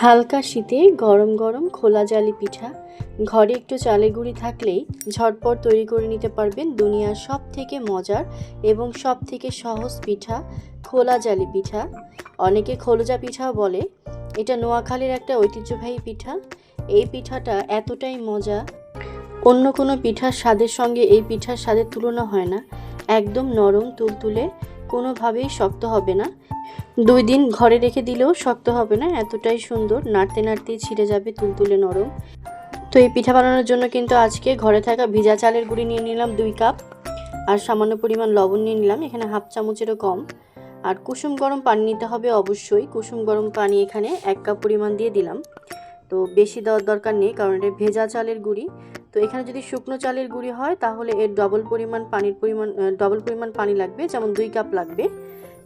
হালকা শীতে গরম গরম খোলা জালি পিঠা। ঘরে একটু চালের গুঁড়ি থাকলেই ঝটপট তৈরি করে নিতে পারবেন দুনিয়ার সব থেকে মজার এবং সব থেকে সহজ পিঠা, খোলা জালি পিঠা। অনেকে খোলজা পিঠাও বলে। এটা নোয়াখালীর একটা ঐতিহ্যবাহী পিঠা। এই পিঠাটা এতটাই মজা। অন্য কোনো পিঠার স্বাদের সঙ্গে এই পিঠার স্বাদের তুলনা হয় না। একদম নরম, তুলতুলে কোনোভাবেই শক্ত হবে না। দুই দিন ঘরে রেখে দিলেও শক্ত হবে না, এতটাই সুন্দর। নাড়তে নাড়তেই ছিঁড়ে যাবে তুলতুলে নরম। তো এই পিঠা বানানোর জন্য কিন্তু আজকে ঘরে থাকা ভিজা চালের গুঁড়ি নিয়ে নিলাম দুই কাপ। আর সামান্য পরিমাণ লবণ নিয়ে নিলাম, এখানে হাফ চামচেরও কম। আর কুসুম গরম পানি নিতে হবে অবশ্যই। কুসুম গরম পানি এখানে এক কাপ পরিমাণ দিয়ে দিলাম। তো বেশি দেওয়ার দরকার নেই, কারণ এটা ভেজা চালের গুঁড়ি। তো এখানে যদি শুকনো চালের গুঁড়ি হয়, তাহলে এর ডবল পরিমাণ পানির পরিমাণ ডবল পরিমাণ পানি লাগবে, যেমন দুই কাপ লাগবে।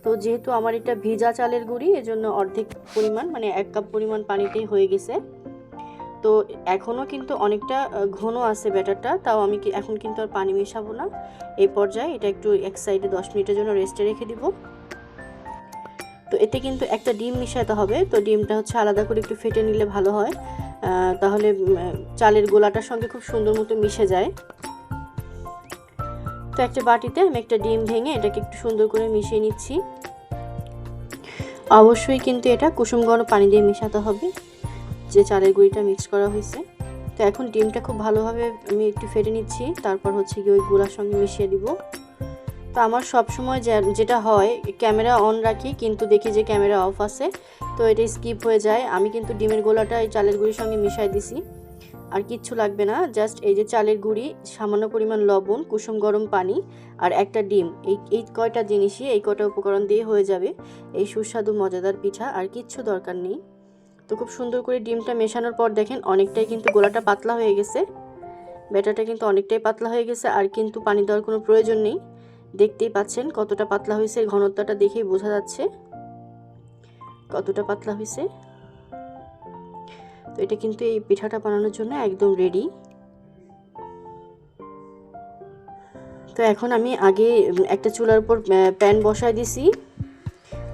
তো যেহেতু আমার এটা ভিজা চালের গুঁড়ি, এজন্য অর্ধেক পরিমাণ মানে এক কাপ পরিমাণ পানিতেই হয়ে গেছে। তো এখনও কিন্তু অনেকটা ঘন আছে ব্যাটারটা, তাও আমি এখন কিন্তু আর পানি মেশাবো না। এই পর্যায়ে এটা একটু এক সাইডে দশ মিনিটের জন্য রেস্টে রেখে দিব। তো এতে কিন্তু একটা ডিম মিশাতে হবে। তো ডিমটা হচ্ছে আলাদা করে একটু ফেটে নিলে ভালো হয়। তাহলে চালের গোলাটার সঙ্গে খুব সুন্দর মতো মিশে যায়। তো একটা বাটিতে আমি একটা ডিম ভেঙে এটাকে একটু সুন্দর করে মিশিয়ে নিচ্ছি। অবশ্যই কিন্তু এটা কুসুম গরম পানি দিয়ে মেশাতে হবে, যে চালের গুঁড়িটা মিক্স করা হয়েছে। তো এখন ডিমটা খুব ভালোভাবে আমি একটু ফেটে নিচ্ছি, তারপর হচ্ছে কি ওই গুঁড়ার সঙ্গে মিশিয়ে দিব। তো আমার সব সময় যেটা হয়, ক্যামেরা অন রাখি, কিন্তু দেখি যে ক্যামেরা অফ আছে, তো এটা স্কিপ হয়ে যায়। আমি কিন্তু ডিমের গোলাটা এই চালের গুঁড়ির সঙ্গে মিশাই দিছি। আর কিচ্ছু লাগবে না জাস্ট এই যে চালের গুঁড়ি, সামান্য পরিমাণ লবণ, কুসুম গরম পানি আর একটা ডিম। এই এই কয়টা জিনিসই এই কয়টা উপকরণ দিয়ে হয়ে যাবে। এই সুস্বাদু, মজাদার পিঠা আর কিচ্ছু দরকার নেই। তো খুব সুন্দর করে ডিমটা মেশানোর পর দেখেন, অনেকটাই কিন্তু গোলাটা পাতলা হয়ে গেছে। ব্যাটারটা কিন্তু অনেকটাই পাতলা হয়ে গেছে, আর কিন্তু পানি দেওয়ার কোনো প্রয়োজন নেই। দেখতেই পাচ্ছেন কতটা পাতলা হয়েছে ঘনত্বটা দেখেই বোঝা যাচ্ছে। কতটা পাতলা হয়েছে। তো এটা কিন্তু এই পিঠাটা বানানোর জন্য একদম রেডি তো এখন আমি আগে একটা চুলার উপর প্যান বসায় দিছি।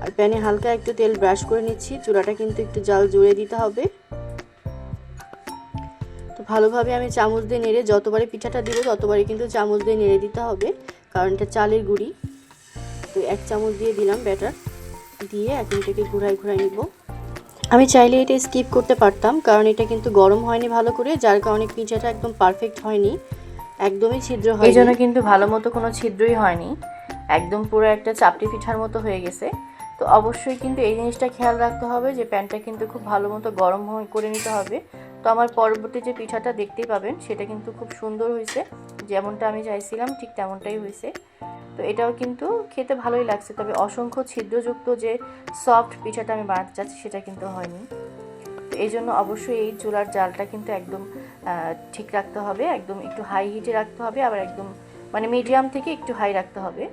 আর প্যানে হালকা একটু তেল ব্রাশ করে নিচ্ছি। চুলাটা কিন্তু একটু জাল জুড়ে দিতে হবে। ভালোভাবে আমি চামচ দিয়ে নেড়ে যতবারই পিঠাটা দিব, ততবারই কিন্তু চামচ দিয়ে নেড়ে দিতে হবে। কারণ এটা চালের গুঁড়ি। তো এক চামচ দিয়ে দিলাম ব্যাটার। দিয়ে এখন এটাকে ঘুরাই ঘুরাই নিব। আমি চাইলে এটা স্কিপ করতে পারতাম, কারণ এটা কিন্তু গরম হয়নি ভালো করে, যার কারণে পিঠাটা একদম পারফেক্ট হয়নি। একদমই ছিদ্র হয় এই জন্য কিন্তু ভালো মতো কোনো ছিদ্রই হয়নি। একদম পুরো একটা চাপটি পিঠার মতো হয়ে গেছে। তো অবশ্যই কিন্তু এই জিনিসটা খেয়াল রাখতে হবে যে প্যানটা কিন্তু খুব ভালো মতো গরম করে নিতে হবে। তো আমার পরবর্তী যে পিঠাটা দেখতেই পাবেন, সেটা কিন্তু খুব সুন্দর হয়েছে। যেমনটা আমি চাইছিলাম, ঠিক তেমনটাই হয়েছে। তো এটাও কিন্তু খেতে ভালোই লাগছে। তবে অসংখ্য ছিদ্রযুক্ত যে সফট পিঠাটা আমি বানাতে চাচ্ছি, সেটা কিন্তু হয়নি। তো এই জন্য অবশ্যই এই চুলার জালটা কিন্তু একদম ঠিক রাখতে হবে। একদম একটু হাই হিটে রাখতে হবে, আবার একদম মানে মিডিয়াম থেকে একটু হাই রাখতে হবে।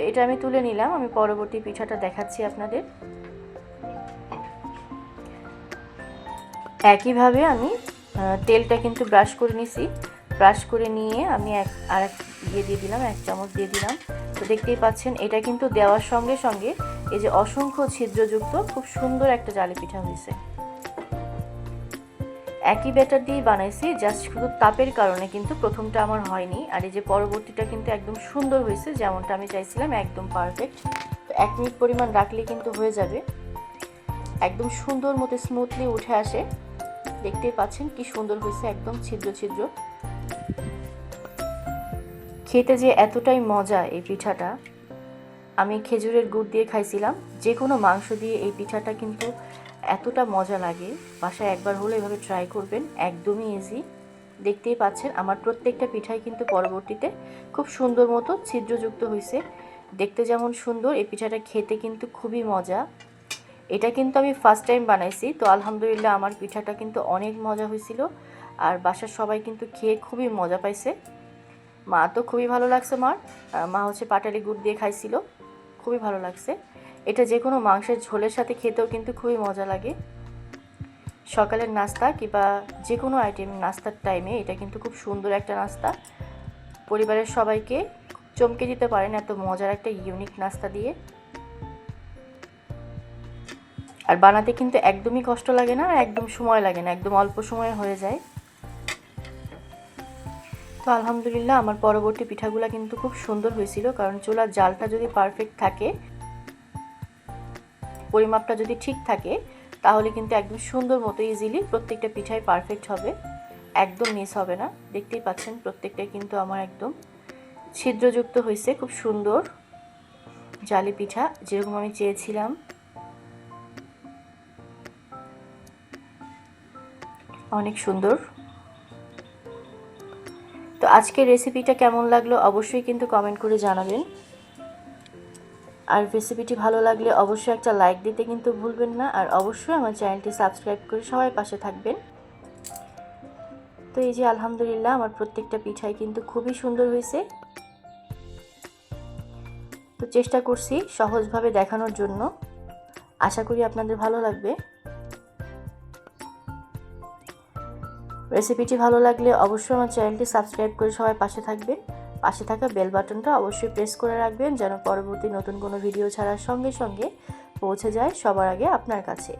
তো এটা আমি তুলে নিলাম, আমি পরবর্তী পিঠাটা দেখাচ্ছি আপনাদের। একইভাবে আমি তেলটা কিন্তু ব্রাশ করে নিছি। ব্রাশ করে নিয়ে আমি এক আর এক ইয়ে দিয়ে দিলাম, এক চামচ দিয়ে দিলাম। তো দেখতেই পাচ্ছেন, এটা কিন্তু দেওয়ার সঙ্গে সঙ্গে এই যে অসংখ্য ছিদ্রযুক্ত খুব সুন্দর একটা জালি পিঠা হয়েছে। একই ব্যাটার দিয়েই বানাইছি জাস্ট শুধু তাপের কারণে কিন্তু প্রথমটা আমার হয়নি। আর এই যে পরবর্তীটা কিন্তু একদম সুন্দর হয়েছে, যেমনটা আমি চাইছিলাম, একদম পারফেক্ট তো এক মিনিট পরিমাণ রাখলে কিন্তু হয়ে যাবে। একদম সুন্দর মতো স্মুথলি উঠে আসে। দেখতেই পাচ্ছেন কি সুন্দর হয়েছে, একদম ছিদ্র ছিদ্র। খেতে যে এতটাই মজা এই পিঠাটা। আমি খেজুরের গুড় দিয়ে খাইছিলাম। যে কোনো মাংস দিয়ে এই পিঠাটা কিন্তু এতটা মজা লাগে। বাসায় একবার হলে এভাবে ট্রাই করবেন, একদমই ইজি দেখতেই পাচ্ছেন আমার প্রত্যেকটা পিঠাই কিন্তু পরবর্তীতে খুব সুন্দর মতো ছিদ্রযুক্ত হয়েছে দেখতে যেমন সুন্দর, এই পিঠাটা খেতে কিন্তু খুবই মজা। এটা কিন্তু আমি ফার্স্ট টাইম বানাইছি, তো আলহামদুলিল্লাহ আমার পিঠাটা কিন্তু অনেক মজা হয়েছিল আর বাসার সবাই কিন্তু খেয়ে খুবই মজা পাইছে। মা তো খুবই ভালো লাগছে মার মা হচ্ছে পাটালি গুড় দিয়ে খাইছিল, খুবই ভালো লাগছে। এটা যে কোনো মাংসের ঝোলের সাথে খেতেও কিন্তু খুবই মজা লাগে। সকালের নাস্তা কিংবা যে কোনো আইটেম নাস্তার টাইমে এটা কিন্তু খুব সুন্দর একটা নাস্তা। পরিবারের সবাইকে চমকে দিতে পারেন এত মজার একটা ইউনিক নাস্তা দিয়ে। আর বানাতে কিন্তু একদমই কষ্ট লাগে না, আর একদম সময় লাগে না, একদম অল্প সময়ে হয়ে যায়। তো আলহামদুলিল্লাহ, আমার পরবর্তী পিঠাগুলো কিন্তু খুব সুন্দর হয়েছিল, কারণ চুলার জালটা যদি পারফেক্ট থাকে পরিমাপটা যদি ঠিক থাকে, তাহলে কিন্তু একদম সুন্দর মতো ইজিলি প্রত্যেকটা পিঠাই পারফেক্ট হবে। একদম মিস হবে না। দেখতেই পাচ্ছেন প্রত্যেকটাই কিন্তু আমার একদম ছিদ্রযুক্ত হয়েছে, খুব সুন্দর জালি পিঠা, যেরকম আমি চেয়েছিলাম। অনেক সুন্দর। তো আজকের রেসিপিটা কেমন লাগল অবশ্যই কিন্তু কমেন্ট করে জানাবেন। আর রেসিপিটি ভালো লাগলে অবশ্যই একটা লাইক দিতে কিন্তু ভুলবেন না। আর অবশ্যই আমার চ্যানেলটি সাবস্ক্রাইব করে সবাই পাশে থাকবেন। তো এই যে আলহামদুলিল্লাহ, আমার প্রত্যেকটা পিঠাই কিন্তু খুবই সুন্দর হয়েছে। তো চেষ্টা করছি সহজভাবে দেখানোর জন্য। আশা করি আপনাদের ভালো লাগবে। রেসিপিটি ভালো লাগলে অবশ্যই আমার চ্যানেলটি সাবস্ক্রাইব করে সবাই পাশে থাকবেন। পাশে থাকা বেল বাটনটা অবশ্যই প্রেস করে রাখবেন যেন পরবর্তী নতুন কোনো ভিডিও ছাড়ার সঙ্গে সঙ্গে পৌঁছে যায় সবার আগে আপনার কাছে।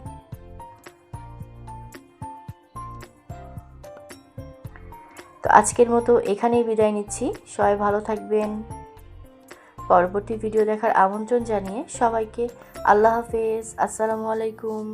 তো আজকের মতো এখানেই বিদায় নিচ্ছি। সবাই ভালো থাকবেন। পরবর্তী ভিডিও দেখার আমন্ত্রণ জানিয়ে সবাইকে আল্লাহ হাফেজ। আসসালামু আলাইকুম।